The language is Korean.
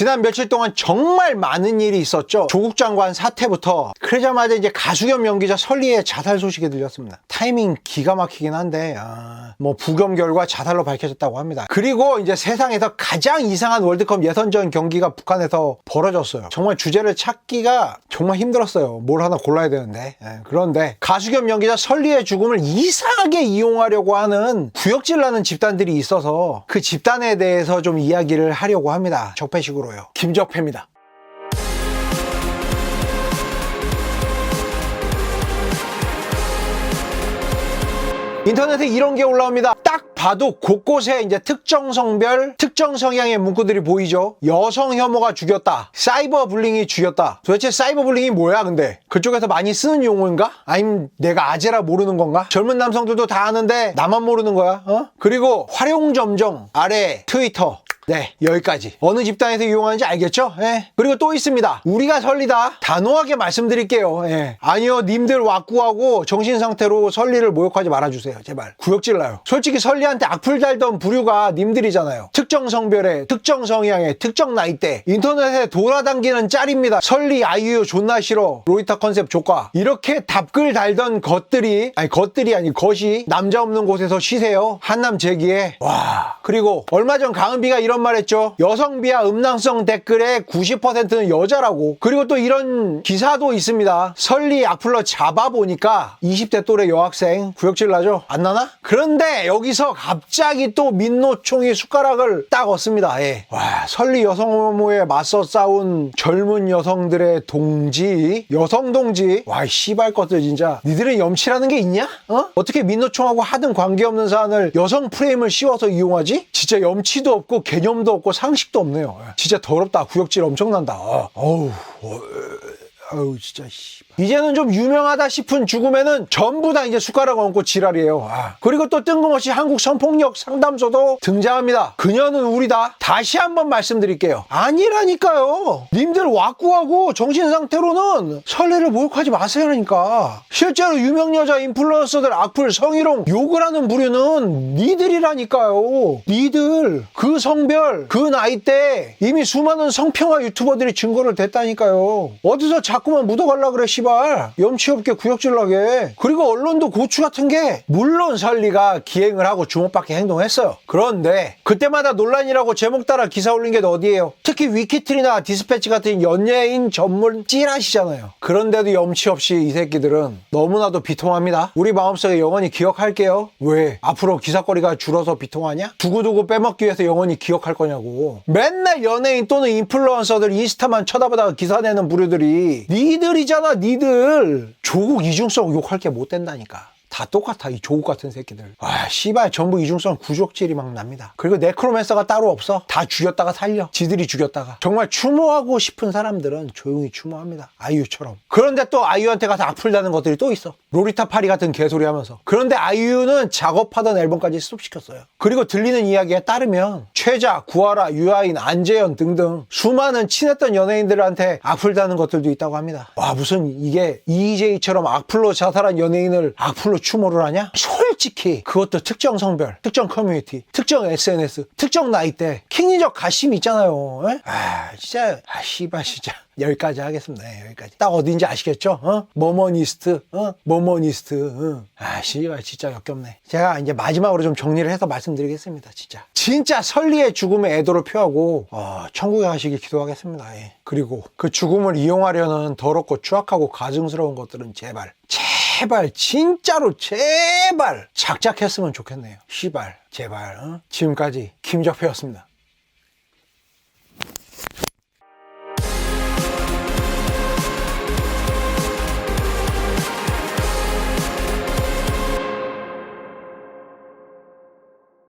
지난 며칠 동안 정말 많은 일이 있었죠. 조국 장관 사태부터 그러자마자 이제 가수 겸 연기자 설리의 자살 소식이 들렸습니다. 타이밍 기가 막히긴 한데 아, 뭐 부검 결과 자살로 밝혀졌다고 합니다. 그리고 이제 세상에서 가장 이상한 월드컵 예선전 경기가 북한에서 벌어졌어요. 정말 주제를 찾기가 정말 힘들었어요. 뭘 하나 골라야 되는데 예, 그런데 가수 겸 연기자 설리의 죽음을 이상하게 이용하려고 하는 구역질 나는 집단들이 있어서 그 집단에 대해서 좀 이야기를 하려고 합니다. 적폐식으로 요. 김적폐입니다. 인터넷에 이런 게 올라옵니다. 딱 봐도 곳곳에 이제 특정 성별, 특정 성향의 문구들이 보이죠. 여성 혐오가 죽였다. 사이버 불링이 죽였다. 도대체 사이버 불링이 뭐야, 근데? 그쪽에서 많이 쓰는 용어인가? 아니면 내가 아재라 모르는 건가? 젊은 남성들도 다 아는데 나만 모르는 거야? 어? 그리고 활용 점정 아래 트위터 네, 여기까지. 어느 집단에서 이용하는지 알겠죠? 예. 그리고 또 있습니다. 우리가 설리다. 단호하게 말씀드릴게요. 예. 아니요, 님들 왁구하고 정신 상태로 설리를 모욕하지 말아주세요. 제발. 구역질 나요. 솔직히 설리한테 악플 달던 부류가 님들이잖아요. 특정 성별의, 특정 성향의, 특정 나이대. 인터넷에 돌아다니는 짤입니다. 설리, 아이유, 존나 싫어. 로이타 컨셉 조과. 이렇게 답글 달던 것들이, 아니, 것들이 아니, 것이 남자 없는 곳에서 쉬세요. 한남 제기에. 와. 그리고 얼마 전 강은비가 이런 말 했죠. 여성 비하 음란성 댓글의 90%는 여자라고. 그리고 또 이런 기사도 있습니다. 설리 악플러 잡아보니까 20대 또래 여학생 구역질 나죠? 안 나나? 그런데 여기서 갑자기 또 민노총이 숟가락을 딱 얻습니다. 예. 와, 설리 여성 혐오에 맞서 싸운 젊은 여성들의 동지, 여성 동지. 와, 이 씨발 것들 진짜. 니들은 염치라는 게 있냐? 어? 어떻게 민노총하고 하든 관계없는 사안을 여성 프레임을 씌워서 이용하지? 진짜 염치도 없고 개 념도 없고 상식도 없네요. 예. 진짜 더럽다. 구역질 엄청난다. 어. 어우, 어, 어우, 진짜 씨. 이제는 좀 유명하다 싶은 죽음에는 전부 다 이제 숟가락 얹고 지랄이에요. 아. 그리고 또 뜬금없이 한국 성폭력 상담소도 등장합니다. 그녀는 우리다. 다시 한번 말씀드릴게요. 아니라니까요. 님들 왁구하고 정신 상태로는 설레를 모욕하지 마세요라니까. 실제로 유명 여자 인플루언서들 악플 성희롱 욕을 하는 부류는 니들이라니까요. 니들 그 성별 그 나이대 이미 수많은 성평화 유튜버들이 증거를 댔다니까요. 어디서 자꾸만 묻어갈라 그래 씨발. 염치 없게 구역질나게. 그리고 언론도 고추 같은 게 물론 설리가 기행을 하고 주목받게 행동했어요. 그런데 그때마다 논란이라고 제목 따라 기사 올린 게 어디예요? 특히 위키트리나 디스패치 같은 연예인 전문 찌라시잖아요. 그런데도 염치 없이 이 새끼들은 너무나도 비통합니다. 우리 마음속에 영원히 기억할게요. 왜? 앞으로 기사거리가 줄어서 비통하냐? 두고두고 빼먹기 위해서 영원히 기억할 거냐고. 맨날 연예인 또는 인플루언서들 인스타만 쳐다보다가 기사 내는 부류들이 니들이잖아 니 들. 조국 이중성 욕할 게 못 된다니까. 다 똑같아 이 조국 같은 새끼들. 아 씨발 전부 이중성 구족질이 막 납니다. 그리고 네크로맨서가 따로 없어. 다 죽였다가 살려. 지들이 죽였다가. 정말 추모하고 싶은 사람들은 조용히 추모합니다. 아이유처럼. 그런데 또 아이유한테 가서 악플 다는 것들이 또 있어. 로리타 파리 같은 개소리 하면서. 그런데 아이유는 작업하던 앨범까지 스톱시켰어요. 그리고 들리는 이야기에 따르면 최자, 구하라, 유아인, 안재현 등등 수많은 친했던 연예인들한테 악플 다는 것들도 있다고 합니다. 와 무슨 이게 EJ처럼 악플로 자살한 연예인을 악플로 추모를 하냐? 솔직히 그것도 특정 성별, 특정 커뮤니티, 특정 SNS, 특정 나이대 킹리적 가심이 있잖아요. 에? 아 진짜 아 씨발 진짜 여기까지 하겠습니다. 네, 여기까지. 딱 어딘지 아시겠죠? 어? 모모니스트, 어? 모모니스트. 어. 아 씨발 진짜 역겹네. 제가 이제 마지막으로 좀 정리를 해서 말씀드리겠습니다. 진짜. 진짜 설리의 죽음의 애도를 표하고 어, 천국에 가시길 기도하겠습니다. 예. 그리고 그 죽음을 이용하려는 더럽고 추악하고 가증스러운 것들은 제발 제발 진짜로 제발 작작했으면 좋겠네요. 시발 제발 어? 지금까지 김적표였습니다.